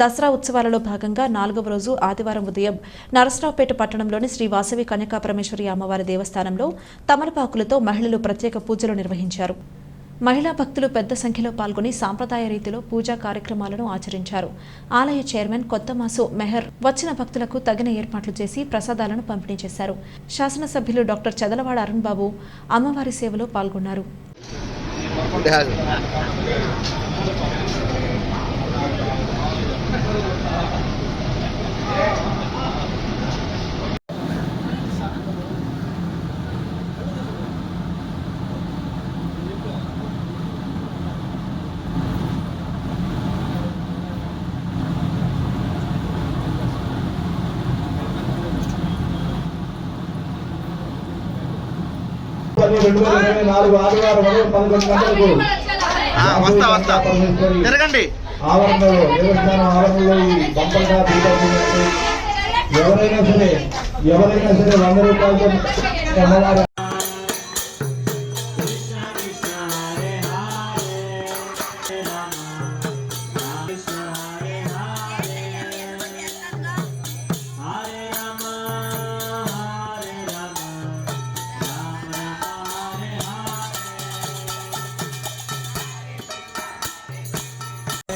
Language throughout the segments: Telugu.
దసరా ఉత్సవాలలో భాగంగా నాలుగవ రోజు ఆదివారం ఉదయం నరసరావుపేట పట్టణంలోని శ్రీ వాసవి కన్యకాపరమేశ్వరి అమ్మవారి దేవస్థానంలో తమలపాకులతో మహిళలు ప్రత్యేక పూజలు నిర్వహించారు. మహిళా భక్తులు పెద్ద సంఖ్యలో పాల్గొని సాంప్రదాయ రీతిలో పూజా కార్యక్రమాలను ఆచరించారు. ఆలయ చైర్మన్ కొత్తమాసు మెహర్ వచ్చిన భక్తులకు తగిన ఏర్పాట్లు చేసి ప్రసాదాలను పంపిణీ చేశారు. శాసనసభ్యులు డాక్టర్ చదలవాడ అరుణ్ బాబు అమ్మవారి సేవలో పాల్గొన్నారు. పది రెండు వేల ఇరవై నాలుగు ఆదివారం ఉదయం పదకొండు గంటలకు ఆ, వస్తా వస్తా. తిరగండి. ఆవరణలో దేవస్థానం ఆవరణలో ఈ బంపల్గా ఎవరైనా సరే ఎవరైనా సరే వంద రూపాయలతో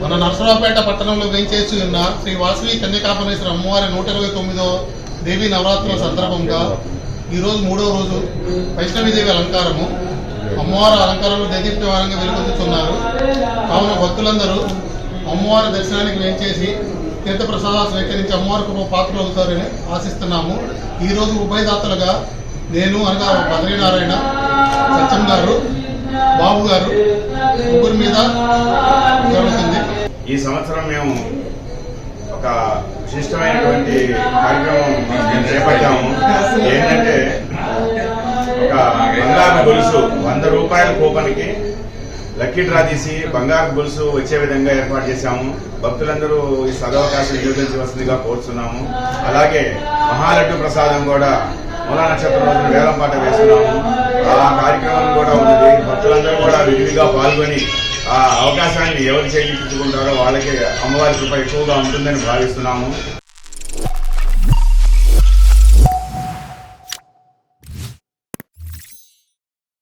మన నరసరావుపేట పట్టణంలో వేయించేసి ఉన్న శ్రీ వాసవి కన్యకాపరేశ్వర అమ్మవారి నూట ఇరవై తొమ్మిదో దేవీ నవరాత్రుల సందర్భంగా ఈరోజు మూడవ రోజు వైష్ణవీదేవి అలంకారము. అమ్మవారి అలంకారంలో దేదీప్యమానంగా వెలుగొందుతున్నారు. కావున భక్తులందరూ అమ్మవారి దర్శనానికి వేయించేసి తీర్థ ప్రసాదాలు స్వీకరించి అమ్మవారి కృప పాత్రలు అవుతారని ఆశిస్తున్నాము. ఈ రోజు ఉభయదాతలుగా నేను అనగా బద్రీనారాయణ సత్యం గారు బాబు గారు ముగ్గురు మీద జరుగుతుంది. ఈ సంవత్సరం మేము ఒక విశిష్టమైనటువంటి కార్యక్రమం మేము చేపట్టాము. ఏంటంటే ఒక బంగారు గొలుసు వంద రూపాయల కూపన్కి లక్కీ డ్రా తీసి బంగారు గొలుసు వచ్చే విధంగా ఏర్పాటు చేశాము. భక్తులందరూ ఈ సదవకాశం వినియోగించవలసిందిగా కోరుతున్నాము అలాగే మహాలడ్డు ప్రసాదం కూడా మూలా నక్షత్రం రోజున వేలం పాట వేస్తున్నాము. ఆ కార్యక్రమం కూడా ఉన్నది. భక్తులందరూ కూడా విరివిగా పాల్గొని ఆ అవకాశాన్ని ఎవరు చేయించుకుంటారో వాళ్ళకి అమ్మవారి కృప ఎక్కువగా ఉంటుందని భావిస్తున్నాము.